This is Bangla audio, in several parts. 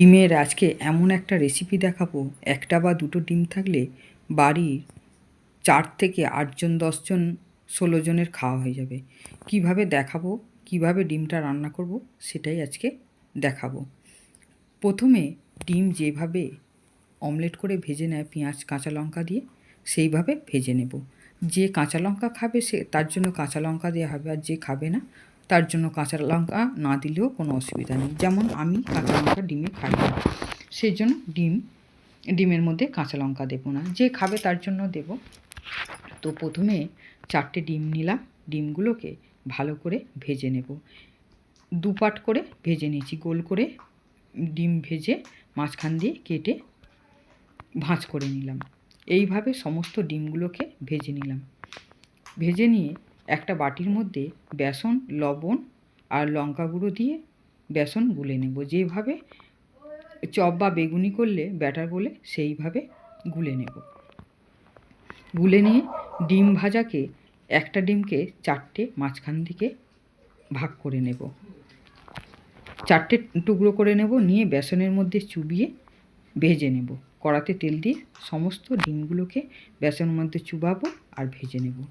ডিমের আজকে এমন একটা রেসিপি দেখাবো, একটা বা দুটো ডিম থাকলে বাড়ির চার থেকে আটজন দশজন ষোলো জনের খাওয়া হয়ে যাবে। কীভাবে দেখাবো, কীভাবে ডিমটা রান্না করব, সেটাই আজকে দেখাবো। প্রথমে ডিম যেভাবে অমলেট করে ভেজে নেয় পেঁয়াজ, কাঁচা লঙ্কা দিয়ে, সেইভাবে ভেজে নেব। যে কাঁচা লঙ্কা খাবে সে, তার জন্য কাঁচা লঙ্কা দেওয়া হবে, আর যে খাবে না তার জন্য কাঁচা লঙ্কা না দিলেও কোনো অসুবিধা নেই। যেমন আমি কাঁচা লঙ্কা ডিমে খাই না। সেই জন্য ডিম, ডিমের মধ্যে কাঁচা লঙ্কা দেবো না। যে খাবে তার জন্য দেব। তো প্রথমে চারটে ডিম নিলাম। ডিমগুলোকে ভালো করে ভেজে নেব। দুপাট করে ভেজে নিয়েছি। গোল করে ডিম ভেজে মাঝখান দিয়ে কেটে ভাঁজ করে নিলাম। এইভাবে সমস্ত ডিমগুলোকে ভেজে নিলাম। ভেজে নিয়ে একটা বাটির মধ্যে বেসন, লবণ আর লঙ্কা গুঁড়ো দিয়ে বেসন গুলে নেব। যেভাবে চপ বা বেগুনি করলে ব্যাটার বলে, সেইভাবে গুলে নেব। গুলে নিয়ে ডিম ভাজাকে, একটা ডিমকে চারটে মাঝখান থেকে ভাগ করে নেব। চারটে টুকরো করে নেব, নিয়ে বেসনের মধ্যে চুবিয়ে ভেজে নেব। কড়াতে তেল দিয়ে সমস্ত ডিমগুলোকে বেসনের মধ্যে চুবাবো আর ভেজে নেব।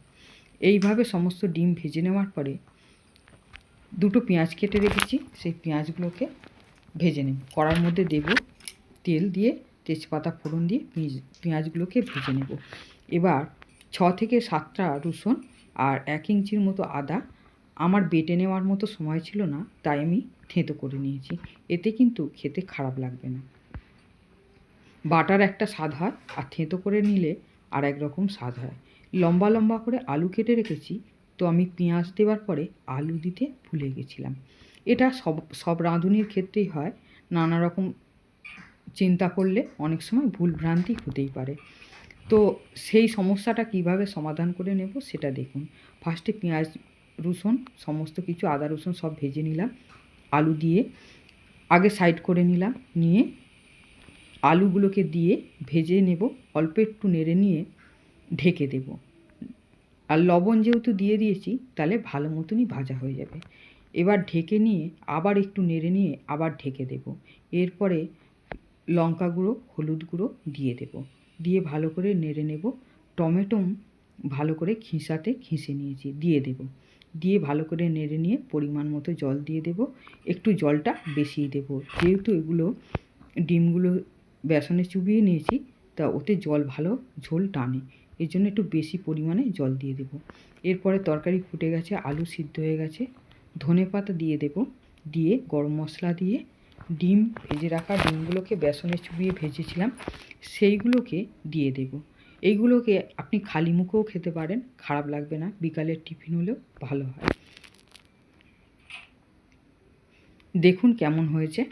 এইভাবে সমস্ত ডিম ভেজে নেওয়ার পরে দুটো পেঁয়াজ কেটে রেখেছি, সেই পেঁয়াজগুলোকে ভেজে নেব কড়ার মধ্যে দেব তেল দিয়ে তেজপাতা ফোড়ন দিয়ে পেঁয়াজগুলোকে ভেজে নেব। এবার ছ থেকে সাতটা রসুন আর এক ইঞ্চির মতো আদা আমার বেটে নেওয়ার মতো সময় ছিল না, তাই আমি থেঁতো করে নিয়েছি। এতে কিন্তু খেতে খারাপ লাগবে না। বাটার একটা স্বাদ হয়, আর থেঁতো করে নিলে আর এক রকম স্বাদ হয়। লম্বা লম্বা করে আলু কেটে রেখেছি, তো আমি পেঁয়াজ দেওয়ার পরে আলু দিতে ভুলে গেছিলাম। এটা সব সব রাঁধুনির ক্ষেত্রেই হয়। নানা রকম চিন্তা করলে অনেক সময় ভুল ভ্রান্তি হতেই পারে। তো সেই সমস্যাটা কীভাবে সমাধান করে নেব সেটা দেখুন। ফার্স্টে পেঁয়াজ, রসুন, সমস্ত কিছু, আদা, রসুন সব ভেজে নিলাম। আলু দিয়ে আগে সাইড করে নিলাম, নিয়ে আলুগুলোকে দিয়ে ভেজে নেব। অল্প একটু নেড়ে নিয়ে ঢেকে দেব। আর লবণ যেহেতু দিয়ে দিয়েছি, তাহলে ভালো মতনই ভাজা হয়ে যাবে। এবার ঢেকে নিয়ে আবার একটু নেড়ে নিয়ে আবার ঢেকে দেব। এরপরে লঙ্কা গুঁড়ো, হলুদ গুঁড়ো দিয়ে দেব। দিয়ে ভালো করে নেড়ে নেব। টমেটো ভালো করে খিঁসাতে খিঁসে নিয়েছি, দিয়ে দেব। দিয়ে ভালো করে নেড়ে নিয়ে পরিমাণ মতো জল দিয়ে দেব। একটু জলটা বেশিই দেব। যেহেতু এগুলো ডিমগুলো বেসনে চুবিয়ে নিয়েছি তা ওতে জল ভালো ঝোল টানে। এর জন্য একটু বেশি পরিমাণে জল দিয়ে দেব। এরপরে তরকারি ফুটে গেছে, আলু সিদ্ধ হয়ে গেছে। ধনে পাতা দিয়ে দেব। দিয়ে গরম মশলা দিয়ে ডিম ভেজে রাখা ডিমগুলোকে বেসনে চুবিয়ে ভেজেছিলাম, সেইগুলোকে দিয়ে দেব। এইগুলোকে আপনি খালি মুখেও খেতে পারেন, খারাপ লাগবে না, বিকালের টিফিন হলেও ভালো হয়। দেখুন কেমন হয়েছে।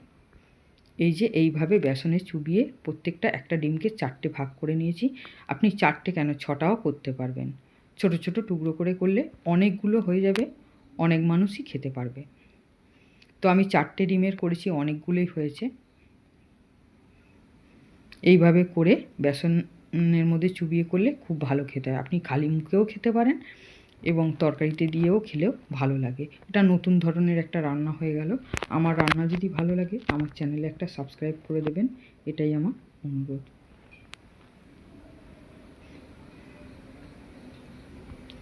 এই যে এইভাবে বেসনে চুবিয়ে প্রত্যেকটা একটা ডিমকে চারটে ভাগ করে নিয়েছি। আপনি চারটে কেন? ছটাও করতে পারবেন। ছোট ছোট টুকরো করে করলে অনেকগুলো হয়ে যাবে, অনেক মানুষই খেতে পারবে। তো আমি চারটে ডিমের করেছি, অনেকগুলোই হয়েছে। এইভাবে করে বেসনের মধ্যে চুবিয়ে করলে খুব ভালো খেতে হয়। আপনি খালি মুখেও খেতে পারেন এবং তরকারিতে দিয়েও খেলেও ভালো লাগে। এটা নতুন ধরনের একটা রান্না হয়ে গেল। আমার রান্না যদি ভালো লাগে, আমার চ্যানেলে একটা সাবস্ক্রাইব করে দেবেন। এটাই আমার অনুরোধ।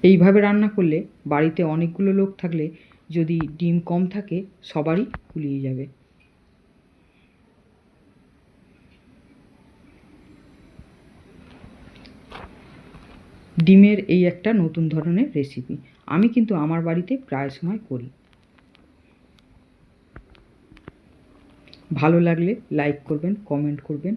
এইভাবে রান্না করলে বাড়িতে অনেকগুলো লোক থাকলে যদি ডিম কম থাকে, সবারই কুলিয়ে যাবে। ডিমের এই একটা নতুন ধরনের রেসিপি আমি কিন্তু আমার বাড়িতে প্রায় সময় করি। ভালো লাগলে লাইক করবেন কমেন্ট করবেন।